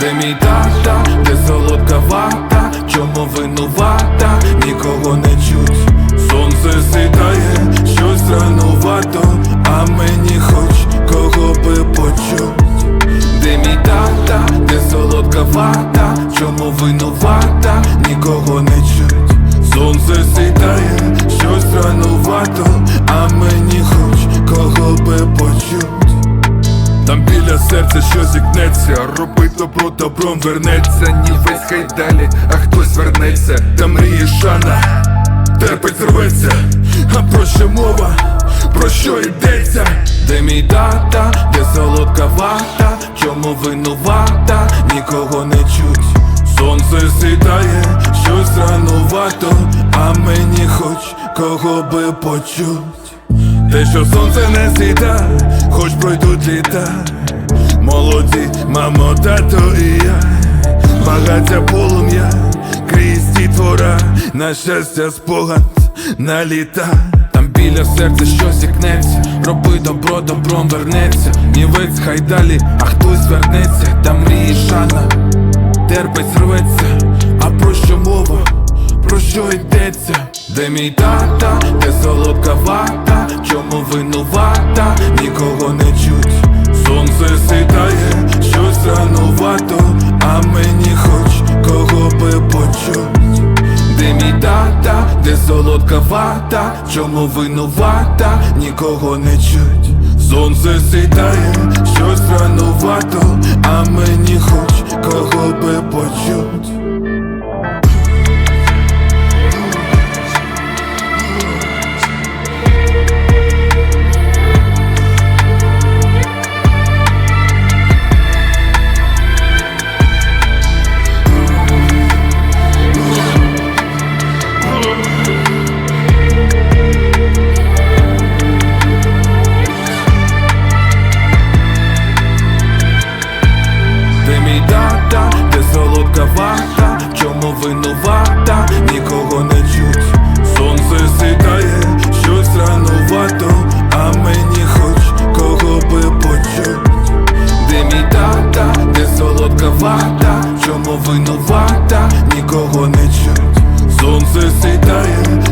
Де мій тата, де солодка вата, чому винувата, нікого не чуть. Сонце сідає, щось ранувато, а мені хоч кого би почуть. Де мій тата, де солодка вата, чому винувата, нікого не серця що зікнеться, роби добро добром вернеться, ні весь хай далі, а хтось вернеться, та мріє шана, терпець рветься, а про що мова, про що йдеться? Де мій тата, де солодка вата, чому винувата, нікого не чуть. Сонце сідає, щось ранувато, а мені хоч кого би почуть. Те, що сонце не сіда, хоч пройдуть літа мамо, тато і я. Багаття полум'я, крізь твора. На щастя спогад на літа. Там біля серця що зікнеться. Роби добро, добром вернеться. Нівець хай далі, а хтось вернеться. Там мріє шана, терпець рветься. А про що мова? про що йдеться? Де мій тата, де солодка вата, чому винувата, нікого не чуть. Де мій тата, де солодка вата, чому винувата, нікого не чуть. Сонце сідає, щось ранувато, а мені хоч кого би солодка вата, чому винувата, нікого не чуть. Сонце сідає,